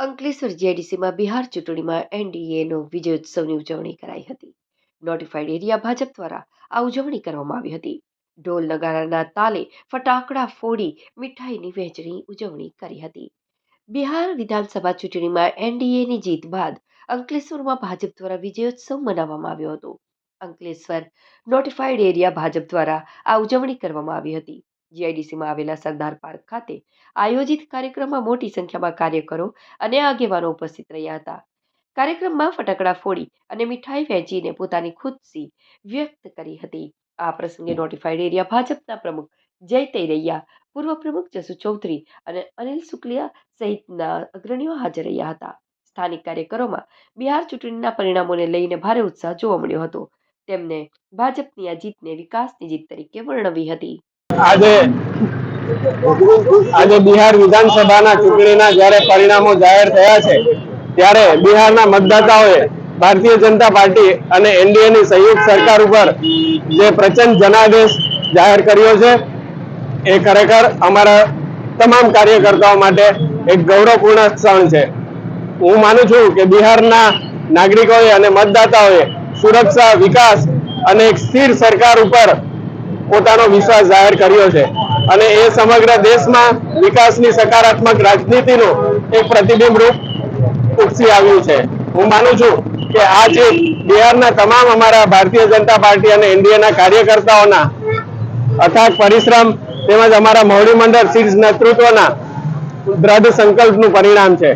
અંકલેશ્વર જીઆઈડીસીમાં બિહાર ચૂંટણીમાં એનડીએનો વિજયોત્સવની ઉજવણી કરાઈ હતી. નોટિફાઈડ એરિયા ભાજપ દ્વારા આ ઉજવણી કરવામાં આવી હતી. ઢોલ નગારાના તાલે ફટાકડા ફોડી મીઠાઈની વહેંચણી ઉજવણી કરી હતી. બિહાર વિધાનસભા ચૂંટણીમાં એનડીએની જીત બાદ અંકલેશ્વરમાં ભાજપ દ્વારા વિજયોત્સવ મનાવવામાં આવ્યો હતો. અંકલેશ્વર નોટિફાઈડ એરિયા ભાજપ દ્વારા આ ઉજવણી કરવામાં આવી હતી. જીઆઈડીસીમાં આવેલા સરદાર પાર્ક ખાતે આયોજિત કાર્યક્રમમાં મોટી સંખ્યામાં કાર્યકરો અને આગેવાનો ઉપસ્થિત રહ્યા હતા. કાર્યક્રમમાં ફટાકડા ફોડી અને મીઠાઈ વહેંચીને પોતાની ખુદશી વ્યક્ત કરી હતી. આ પ્રસંગે નોટિફાઈડ એરિયા ભાજપના પ્રમુખ જય તૈરૈયા, પૂર્વ પ્રમુખ જસુ ચૌધરી અને અનિલ શુક્લિયા સહિતના અગ્રણીઓ હાજર રહ્યા હતા. સ્થાનિક કાર્યકરોમાં બિહાર ચૂંટણીના પરિણામોને લઈને ભારે ઉત્સાહ જોવા મળ્યો હતો. તેમને ભાજપની આ જીતને વિકાસની જીત તરીકે વર્ણવી હતી. આજે આજે બિહાર વિધાનસભાના ચૂંટણીના જ્યારે પરિણામો જાહેર થયા છે, ત્યારે બિહારના મતદાતાઓએ ભારતીય જનતા પાર્ટી અને એનડીએની સંયુક્ત સરકાર ઉપર જે પ્રચંડ જનાદેશ જાહેર કર્યો છે, એ ખરેખર અમારા તમામ કાર્યકર્તાઓ માટે એક ગૌરવપૂર્ણ ક્ષણ છે. હું માનું છું કે બિહારના નાગરિકોએ અને મતદાતાઓએ સુરક્ષા, વિકાસ અને એક સ્થિર સરકાર ઉપર પોતાનો વિશ્વાસ જાહેર કર્યો છે. અને એ સમગ્ર દેશમાં વિકાસની સકારાત્મક રાજનીતિનું એક પ્રતિબિંબ રૂપ ઉપસી આવ્યું છે. હું માનું છું કે આ જે બિહારના તમામ અમારા ભારતીય જનતા પાર્ટી અને એનડીએના કાર્યકર્તાઓના અથાગ પરિશ્રમ તેમજ અમારા મોવડી મંડળ શીર્ષ નેતૃત્વના દ્રઢ સંકલ્પનું પરિણામ છે.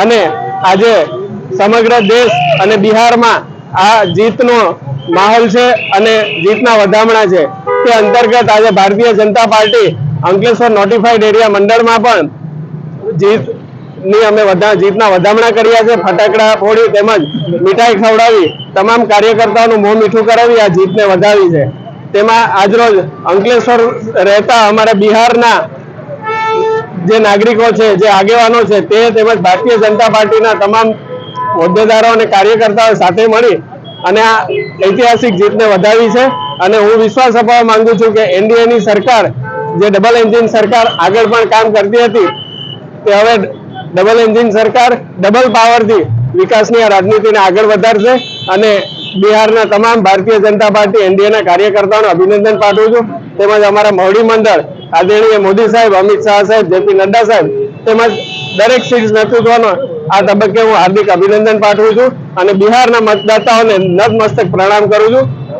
અને આજે સમગ્ર દેશ અને બિહારમાં આ જીતનો માહોલ છે અને જીતના વધામણા છે. તે અંતર્ગત આજે Bharatiya Janata party Ankleshwar notified area મંડળમાં પણ જીતની અમે વધા, જીતના વધામણા કર્યા છે. ફટાકડા ફોડી તેમજ મીઠાઈ ખવડાવી તમામ કાર્યકર્તાઓનું મોં મીઠું કરાવી આ જીતને વધાવી છે. તેમાં આજરોજ અંકલેશ્વર રહેતા અમારા બિહારના જે નાગરિકો છે, જે આગેવાનો છે, તે તેમજ ભારતીય જનતા પાર્ટીના તમામ હોદ્દેદારો અને કાર્યકર્તાઓ સાથે મળી અને આ ઐતિહાસિક જીતને વધાવી છે. અને હું વિશ્વાસ અપાવવા માંગુ છું કે એનડીએની સરકાર, જે ડબલ એન્જિન સરકાર આગળ પણ કામ કરતી હતી, તે હવે ડબલ એન્જિન સરકાર ડબલ પાવરથી વિકાસની આ રાજનીતિને આગળ વધારશે અને બિહારના તમામ ભારતીય જનતા પાર્ટી એનડીએના કાર્યકર્તાઓને અભિનંદન પાઠવું છું. તેમજ અમારા મોવડી મંડળ આદરણીય મોદી સાહેબ, અમિત શાહ સાહેબ જેપી નડ્ડા સાહેબ, તેમજ દરેક સીટ નેતૃત્વનો આ તબક્કે હું હાર્દિક અભિનંદન પાઠવું છું અને બિહારના મતદાતાઓને નતમસ્તક પ્રણામ કરું છું.